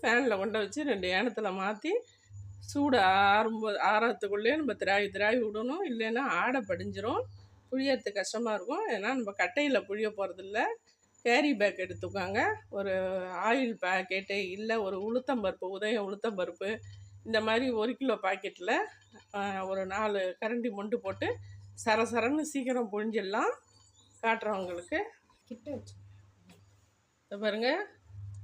ஃபேனில் கொண்டு வச்சு ரெண்டு ஏனத்தில் மாற்றி சூடு ஆறும்போது ஆறத்துக்குள்ளேயே நம்ம திராவி திராவி விடணும். இல்லைன்னா ஆடை படிஞ்சிரும். புழியறது கஷ்டமாக இருக்கும். ஏன்னா நம்ம கட்டையில் புழிய போகிறதில்ல கேரி பேக் எடுத்துக்கோங்க. ஒரு ஆயில் பேக்கெட்டு இல்லை ஒரு உளுத்தம்பருப்பு உதயம் உளுத்தம்பருப்பு இந்த மாதிரி ஒரு கிலோ பாக்கெட்டில் ஒரு நாலு கரண்டி மொண்டு போட்டு சர சரன்னு சீக்கிரம் புழிஞ்சிடலாம். காட்டுறவங்களுக்கு கிட்ட வச்சு.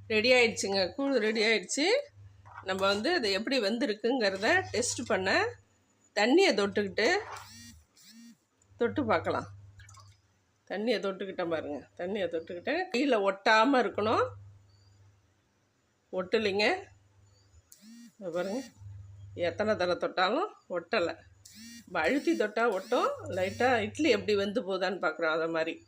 ரெடி ஆயிடுச்சுங்க. கூழ் ரெடி ஆயிடுச்சு. நம்ம வந்து அது எப்படி வெந்திருக்குங்கிறத டெஸ்ட் பண்ண தண்ணியை தொட்டுக்கிட்டு தொட்டு பார்க்கலாம். தண்ணியை தொட்டுக்கிட்டேன் பாருங்கள் தண்ணியை தொட்டுக்கிட்டேன் கையில் ஒட்டாமல் இருக்கணும். ஒட்டலைங்க. பாருங்கள் பாருங்க. எத்தனை தடவை தொட்டாலும் ஒட்டலை. நம்ம அழுத்தி தொட்டால் ஒட்டும். லைட்டாக இட்லி எப்படி வெந்து போகுதான்னு பார்க்குறோம். அதை மாதிரி.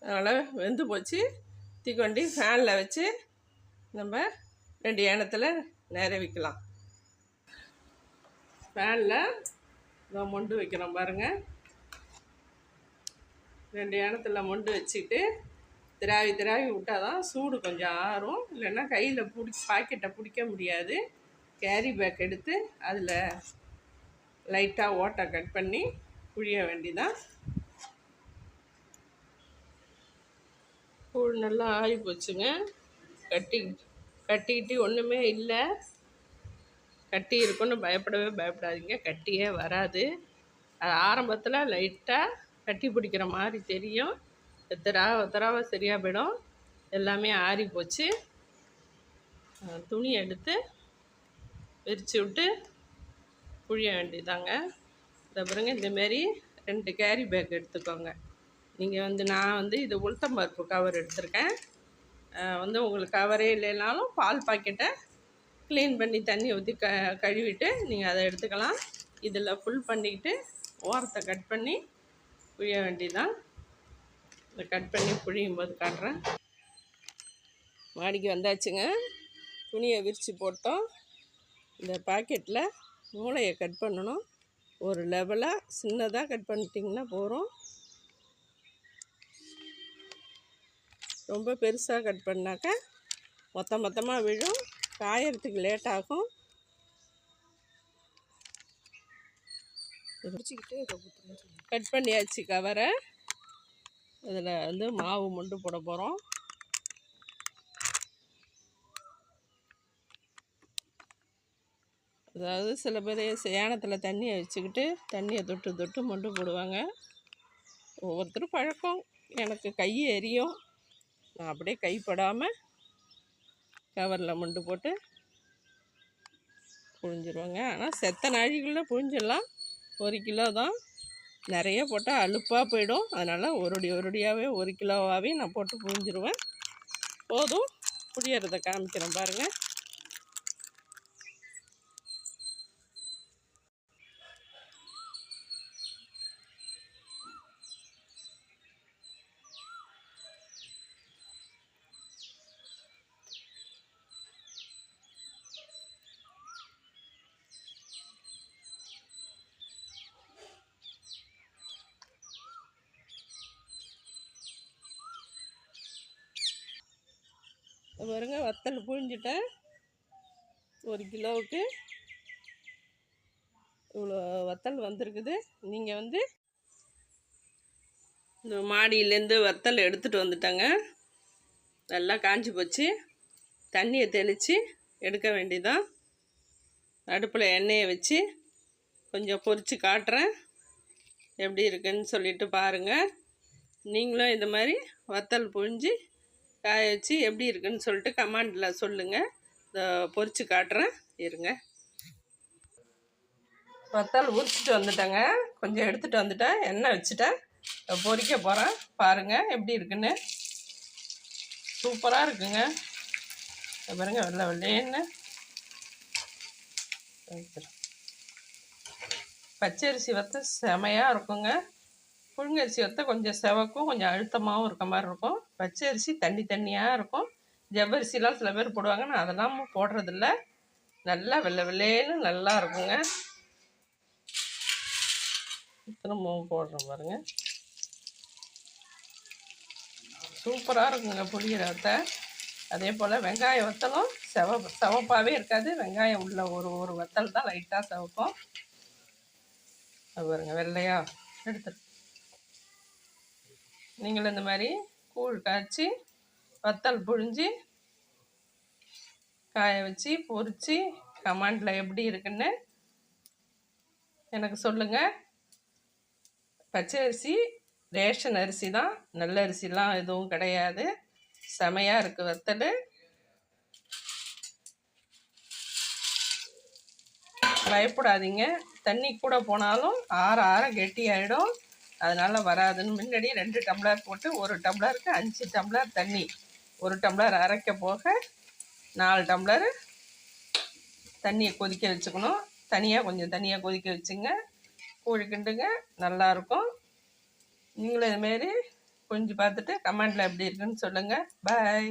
அதனால் வெந்து போச்சு. தீக்கொண்டி ஃபேனில் வச்சு நம்ம ரெண்டு ஏனத்தில் நிறவிக்கலாம் ஃபேனில் இதை மொண்டு வைக்கிறோம் பாருங்கள் ரெண்டு ஏனத்தில் மொண்டு வச்சுட்டு திராவி திராவி விட்டால் தான் சூடு கொஞ்சம் ஆறும். இல்லைன்னா கையில் பிடி பாக்கெட்டை பிடிக்க முடியாது. கேரி பேக் எடுத்து அதில் லைட்டாக ஓட்டை கட் பண்ணி புழிய வேண்டிதான் கூழ் நல்லா ஆறி போச்சுங்க. கட்டி கட்டிக்கிட்டு ஒன்றுமே இல்லை. கட்டி இருக்குன்னு பயப்படவே பயப்படாதீங்க. கட்டியே வராது. அது ஆரம்பத்தில் லைட்டாக கட்டி பிடிக்கிற மாதிரி தெரியும். திராவ திராவ சரியாக போயிடும். எல்லாமே ஆறி போச்சு. துணி எடுத்து விரித்து விட்டு புழிய வேண்டியதாங்க இதை பாருங்க இந்தமாரி ரெண்டு கேரி பேக் எடுத்துக்கோங்க. நீங்கள் வந்து நான் வந்து இது உளுத்தம் பருப்பு கவர் எடுத்திருக்கேன். வந்து உங்களுக்கு கவரே இல்லைனாலும் பால் பாக்கெட்டை க்ளீன் பண்ணி தண்ணி ஊற்றி க கழுவிட்டு நீங்கள் அதை எடுத்துக்கலாம். இதில் ஃபுல் பண்ணிக்கிட்டு ஓரத்தை கட் பண்ணி புழிய வேண்டிதான் இதை கட் பண்ணி புழியும் போது காட்டுறேன். மாடிக்கு வந்தாச்சுங்க. துணியை விரித்து போட்டோம். இந்த பாக்கெட்டில் மூளையை கட் பண்ணணும். ஒரு லெவலாக சின்னதாக கட் பண்ணிட்டிங்கன்னா போகிறோம் ரொம்ப பெருசாக கட் பண்ணாக்க மொத்த மொத்தமாக விழும். காயறதுக்கு லேட் ஆகும். கட் பண்ணியாச்சு கவரை இதில் வந்து மாவு மொண்டு போட போகிறோம். அதாவது சில பேர் சேனத்தில் தண்ணியை வச்சுக்கிட்டு தண்ணியை தொட்டு தொட்டு மொண்டு போடுவாங்க. ஒவ்வொருத்தரும் பழக்கம். எனக்கு கை எரியும். நான் அப்படியே கைப்படாமல் கவரில் மொண்டு போட்டு புழிஞ்சிருவாங்க. ஆனால் செத்த நாழிக்குள்ளே புழிஞ்சிடலாம். ஒரு கிலோ தான். நிறைய போட்டால் அலுப்பாக போயிடும். அதனால் ஒருடி ஒருடியாகவே ஒரு கிலோவாகவே நான் போட்டு புழிஞ்சிருவேன். போதும். புளியறதை காமிக்கிறேன் பாருங்கள் பாருங்கள் பாருங்க வத்தல் புழிஞ்சிட்டேன். ஒரு கிலோவுக்கு இவ்வளோ வத்தல் வந்திருக்குது. நீங்கள் வந்து இந்த மாடியிலேருந்து வத்தல் எடுத்துகிட்டு வந்துட்டேங்க. நல்லா காஞ்சி போச்சு. தண்ணியை தெளித்து எடுக்க வேண்டிதான். அடுப்பில் எண்ணெயை வச்சு கொஞ்சம் பொரித்து காட்டுறேன். எப்படி இருக்குன்னு சொல்லிட்டு பாருங்கள் நீங்களும் இந்த மாதிரி வத்தல் புழிஞ்சு காய வச்சு எப்படி இருக்குன்னு சொல்லிட்டு கமாண்டில் சொல்லுங்கள் இதை பொரித்து காட்டுறேன். இருங்க. பத்தால் உரிச்சிட்டு வந்துட்டேங்க. கொஞ்சம் எடுத்துகிட்டு வந்துட்டேன். எண்ணெய் வச்சுட்டேன். பொறிக்க போகிறேன் பாருங்கள் எப்படி இருக்குன்னு. சூப்பராக இருக்குங்க. பாருங்கள் பாருங்க வெள்ளை பச்சரிசி வத்த செமையாக இருக்குங்க. புழுங்கரிசி வத்த கொஞ்சம் செவக்கும் கொஞ்சம் அழுத்தமாகவும் இருக்க மாதிரி இருக்கும். பச்சரிசி தண்ணி தண்ணியாக இருக்கும். ஜவ்வரிசிலாம் சில பேர் போடுவாங்க. நான் அதெல்லாம் போடுறதில்ல. நல்லா வெள்ளை வெள்ளேன்னு நல்லா இருக்குங்க. திரும்பவும் போடுறோம் பாருங்க. சூப்பராக இருக்குங்க புளியிற வத்தை. அதே போல் வெங்காய வத்தலும் செவ செவப்பாகவே இருக்காது. வெங்காயம் உள்ள ஒரு ஒரு வத்தல் தான் லைட்டாக செவப்போம் அது பாருங்க வெள்ளையா எடுத்து நீங்களும் இந்த மாதிரி கூழ் காய்ச்சி வத்தல் புழிஞ்சி காய வச்சு பொறிச்சு கமாண்டில் எப்படி இருக்குன்னு எனக்கு சொல்லுங்கள் பச்சை அரிசி ரேஷன் அரிசி தான். நல்ல அரிசிலாம் எதுவும் கிடையாது. செமையாக இருக்குது வத்தல். பயப்படாதீங்க. தண்ணி கூட போனாலும் ஆற ஆற கெட்டி ஆகிடும் அதனால் வராதுன்னு முன்னாடி ரெண்டு டம்ளர் போட்டு ஒரு டம்ளருக்கு அஞ்சு டம்ளர் தண்ணி ஒரு டம்ளர் அரைக்க போக நாலு டம்ளர் தண்ணியை கொதிக்க வச்சுக்கணும். தனியாக கொஞ்சம் தனியாக கொதிக்க வச்சுங்க. கூழி கிண்டுங்க நல்லாயிருக்கும் நீங்களும் இதுமாரி கொஞ்சம் பார்த்துட்டு கமெண்டில் எப்படி இருக்குன்னு சொல்லுங்கள் பாய்